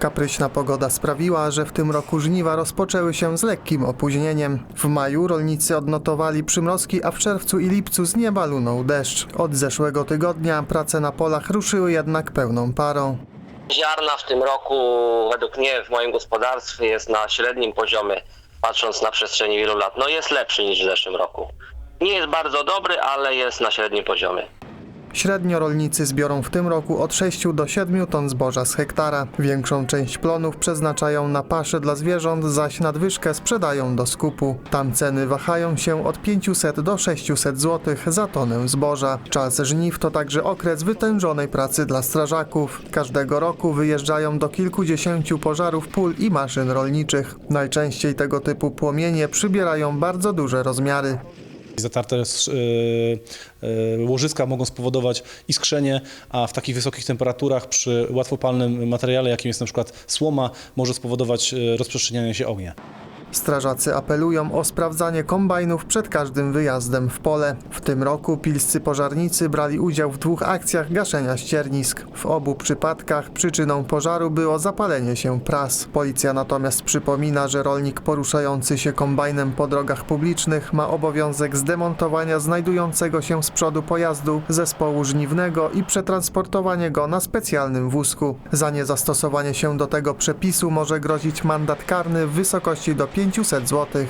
Kapryśna pogoda sprawiła, że w tym roku żniwa rozpoczęły się z lekkim opóźnieniem. W maju rolnicy odnotowali przymrozki, a w czerwcu i lipcu z nieba lunął deszcz. Od zeszłego tygodnia prace na polach ruszyły jednak pełną parą. Ziarna w tym roku, według mnie, w moim gospodarstwie jest na średnim poziomie, patrząc na przestrzeni wielu lat. No jest lepszy niż w zeszłym roku. Nie jest bardzo dobry, ale jest na średnim poziomie. Średnio rolnicy zbiorą w tym roku od 6 do 7 ton zboża z hektara. Większą część plonów przeznaczają na pasze dla zwierząt, zaś nadwyżkę sprzedają do skupu. Tam ceny wahają się od 500 do 600 zł za tonę zboża. Czas żniw to także okres wytężonej pracy dla strażaków. Każdego roku wyjeżdżają do kilkudziesięciu pożarów pól i maszyn rolniczych. Najczęściej tego typu płomienie przybierają bardzo duże rozmiary. Zatarte y, y, łożyska mogą spowodować iskrzenie, a w takich wysokich temperaturach przy łatwopalnym materiale, jakim jest na przykład słoma, może spowodować y, rozprzestrzenianie się ognia. Strażacy apelują o sprawdzanie kombajnów przed każdym wyjazdem w pole. W tym roku pilscy pożarnicy brali udział w dwóch akcjach gaszenia ściernisk. W obu przypadkach przyczyną pożaru było zapalenie się pras. Policja natomiast przypomina, że rolnik poruszający się kombajnem po drogach publicznych ma obowiązek zdemontowania znajdującego się z przodu pojazdu zespołu żniwnego i przetransportowanie go na specjalnym wózku. Za niezastosowanie się do tego przepisu może grozić mandat karny w wysokości do 500 zł.